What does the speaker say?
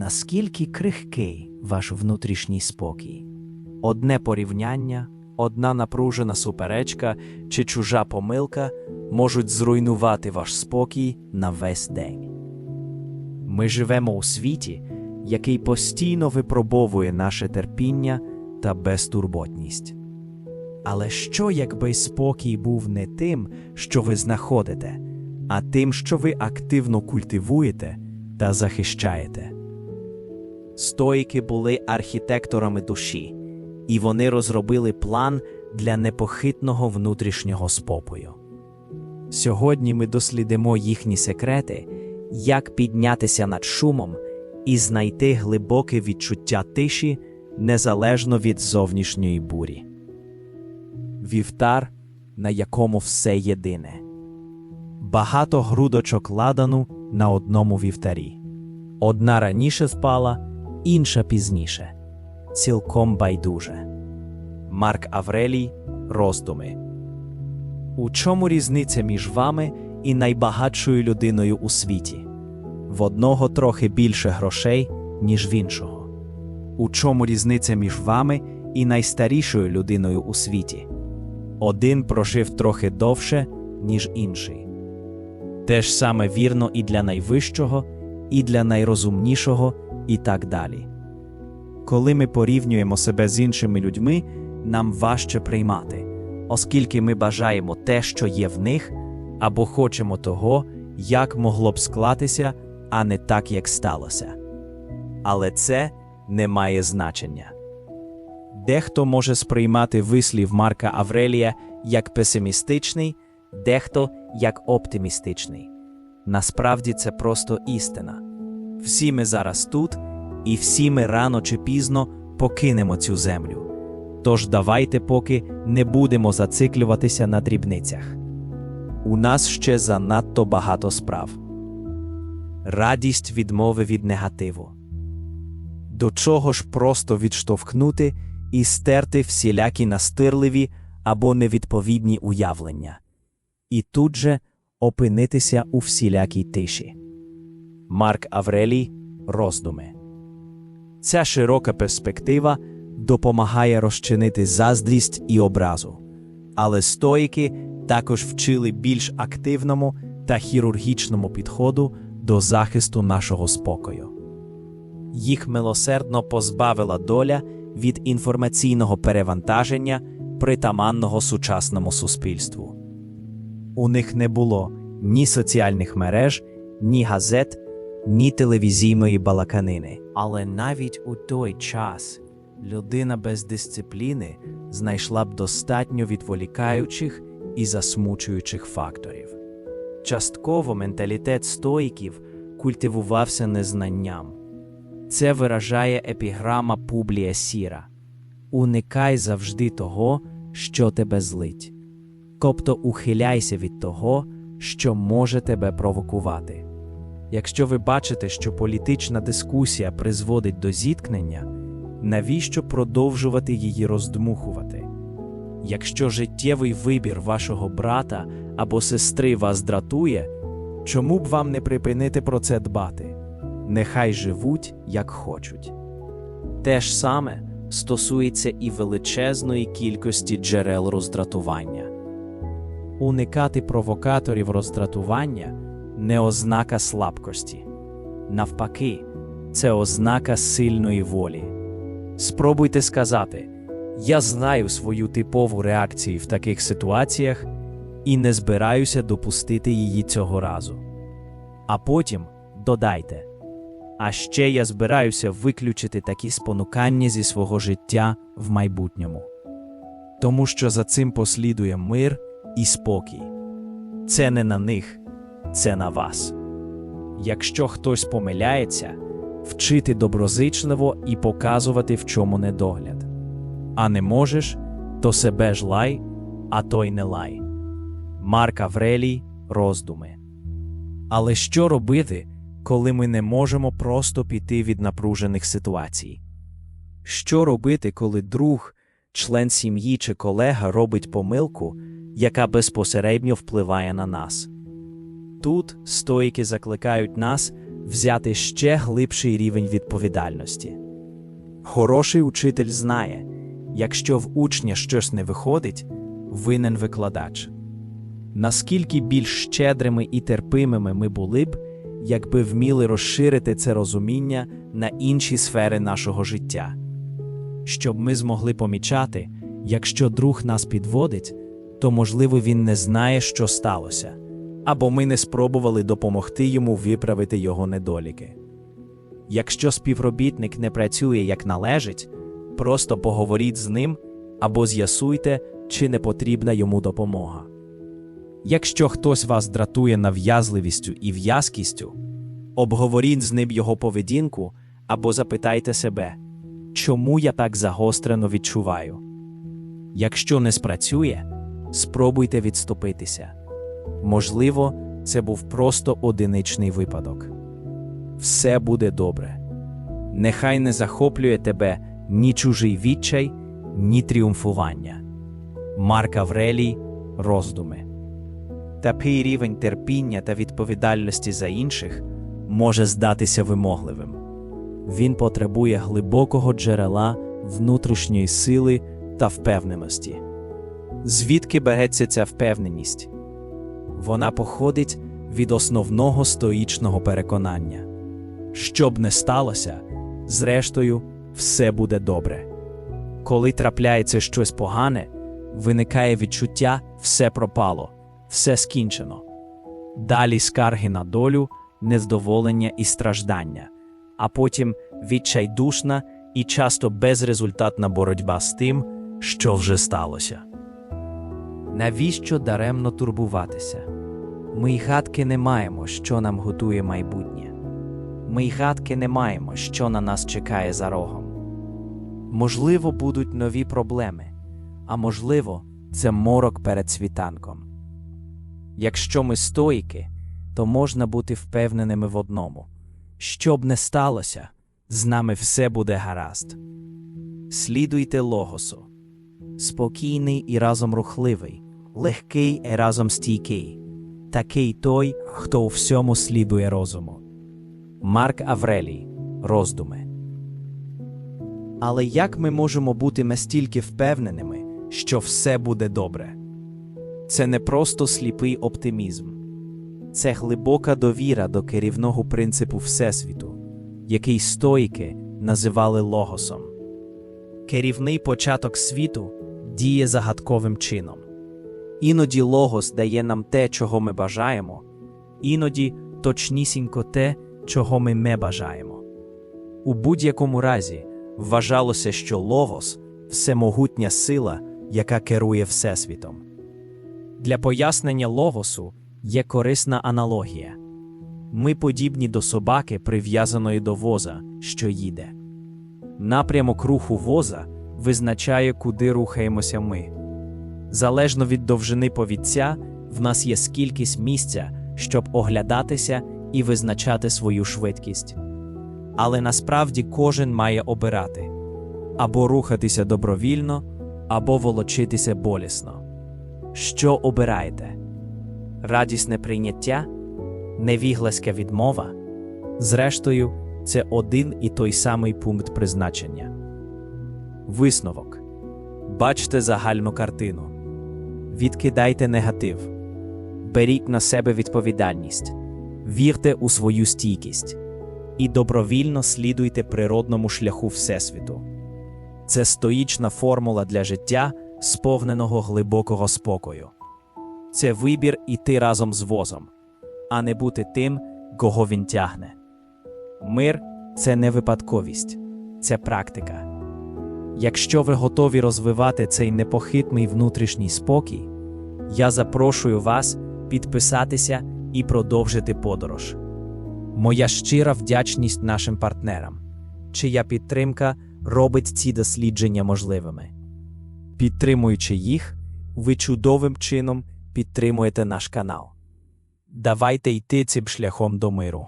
наскільки крихкий ваш внутрішній спокій. Одне порівняння, одна напружена суперечка чи чужа помилка можуть зруйнувати ваш спокій на весь день. Ми живемо у світі, який постійно випробовує наше терпіння та безтурботність. Але що, якби спокій був не тим, що ви знаходите, а тим, що ви активно культивуєте та захищаєте? Стоїки були архітекторами душі, і вони розробили план для непохитного внутрішнього спокою. Сьогодні ми дослідимо їхні секрети, як піднятися над шумом і знайти глибоке відчуття тиші незалежно від зовнішньої бурі. Вівтар, на якому все єдине. Багато грудочок ладану на одному вівтарі. Одна раніше спала, інша пізніше. Цілком байдуже. Марк Аврелій Роздуми. У чому різниця між вами і найбагатшою людиною у світі? В одного трохи більше грошей, ніж в іншого. У чому різниця між вами і найстарішою людиною у світі? Один прожив трохи довше, ніж інший. Те ж саме вірно і для найвищого, і для найрозумнішого, і так далі. Коли ми порівнюємо себе з іншими людьми, нам важче приймати, оскільки ми бажаємо те, що є в них, або хочемо того, як могло б склатися, а не так, як сталося. Але це не має значення. Дехто може сприймати вислів Марка Аврелія як песимістичний, дехто як оптимістичний. Насправді це просто істина. Всі ми зараз тут, і всі ми рано чи пізно покинемо цю землю. Тож давайте поки не будемо зациклюватися на дрібницях. У нас ще занадто багато справ. Радість відмови від негативу. До чого ж просто відштовхнути і стерти всілякі настирливі або невідповідні уявлення, і тут же опинитися у всілякій тиші. Марк Аврелій Роздуми. Ця широка перспектива допомагає розчинити заздрість і образу, але стоїки також вчили більш активному та хірургічному підходу до захисту нашого спокою. Їх милосердно позбавила доля від інформаційного перевантаження, притаманного сучасному суспільству. У них не було ні соціальних мереж, ні газет, ні телевізійної балаканини. Але навіть у той час людина без дисципліни знайшла б достатньо відволікаючих і засмучуючих факторів. Частково менталітет стоїків культивувався незнанням. Це виражає епіграма Публія Сіра Уникай завжди того, що тебе злить. Тобто ухиляйся від того, що може тебе провокувати. Якщо ви бачите, що політична дискусія призводить до зіткнення, навіщо продовжувати її роздмухувати? Якщо життєвий вибір вашого брата або сестри вас дратує, чому б вам не припинити про це дбати? Нехай живуть, як хочуть. Те ж саме стосується і величезної кількості джерел роздратування. Уникати провокаторів роздратування не ознака слабкості. Навпаки, це ознака сильної волі. Спробуйте сказати: Я знаю свою типову реакцію в таких ситуаціях і не збираюся допустити її цього разу. А потім додайте. А ще я збираюся виключити такі спонукання зі свого життя в майбутньому. Тому що за цим послідує мир і спокій. Це не на них, це на вас. Якщо хтось помиляється, вчити доброзичливо і показувати, в чому недогляд. А не можеш, то себе ж лай, а то й не лай. Марк Аврелій роздуми. Але що робити, коли ми не можемо просто піти від напружених ситуацій? Що робити, коли друг, член сім'ї чи колега робить помилку, яка безпосередньо впливає на нас? Тут стоїки закликають нас взяти ще глибший рівень відповідальності. Хороший учитель знає, якщо в учня щось не виходить, винен викладач. Наскільки більш щедрими і терпимими ми були б, якби вміли розширити це розуміння на інші сфери нашого життя, щоб ми змогли помічати, якщо друг нас підводить, то можливо він не знає, що сталося, або ми не спробували допомогти йому виправити його недоліки. Якщо співробітник не працює як належить, просто поговоріть з ним або з'ясуйте, чи не потрібна йому допомога. Якщо хтось вас дратує нав'язливістю і в'язкістю, обговоріть з ним його поведінку або запитайте себе, чому я так загострено відчуваю. Якщо не спрацює, спробуйте відступитися. Можливо, це був просто одиничний випадок. Все буде добре. Нехай не захоплює тебе ні чужий відчай, ні тріумфування. Марк Аврелій роздуми. Такий рівень терпіння та відповідальності за інших може здатися вимогливим. Він потребує глибокого джерела внутрішньої сили та впевненості. Звідки береться ця впевненість? Вона походить від основного стоїчного переконання. Що б не сталося, зрештою, все буде добре. Коли трапляється щось погане, виникає відчуття все пропало, все скінчено. Далі скарги на долю, нездоволення і страждання, а потім відчайдушна і часто безрезультатна боротьба з тим, що вже сталося. Навіщо даремно турбуватися? Ми й гадки не маємо, що нам готує майбутнє. Ми й гадки не маємо, що на нас чекає за рогом. Можливо, будуть нові проблеми, а можливо, це морок перед світанком. Якщо ми стоїки, то можна бути впевненими в одному: що б не сталося, з нами все буде гаразд. Слідуйте логосу. Спокійний і разом рухливий, легкий і разом стійкий, такий той, хто у всьому слідує розуму. Марк Аврелій Роздуми. Але як ми можемо бути настільки впевненими, що все буде добре? Це не просто сліпий оптимізм, це глибока довіра до керівного принципу Всесвіту, який стоїки називали логосом. Керівний початок світу діє загадковим чином. Іноді логос дає нам те, чого ми бажаємо, іноді точнісінько те, чого ми не бажаємо. У будь-якому разі вважалося, що логос всемогутня сила, яка керує Всесвітом. Для пояснення логосу є корисна аналогія. Ми подібні до собаки, прив'язаної до воза, що їде. Напрямок руху воза визначає, куди рухаємося ми. Залежно від довжини повідця, в нас є скількись місця, щоб оглядатися і визначати свою швидкість. Але насправді кожен має обирати або рухатися добровільно, або волочитися болісно. Що обираєте? Радісне прийняття, невігласька відмова. Зрештою, це один і той самий пункт призначення. Висновок. Бачте загальну картину. Відкидайте негатив. Беріть на себе відповідальність. Вірте у свою стійкість і добровільно слідуйте природному шляху Всесвіту. Це стоїчна формула для життя, сповненого глибокого спокою. Це вибір іти разом з возом, а не бути тим, кого він тягне. Мир це не випадковість, це практика. Якщо ви готові розвивати цей непохитний внутрішній спокій, я запрошую вас підписатися і продовжити подорож. Моя щира вдячність нашим партнерам, чия підтримка робить ці дослідження можливими. Підтримуючи їх, ви чудовим чином підтримуєте наш канал. Давайте йти цим шляхом до миру.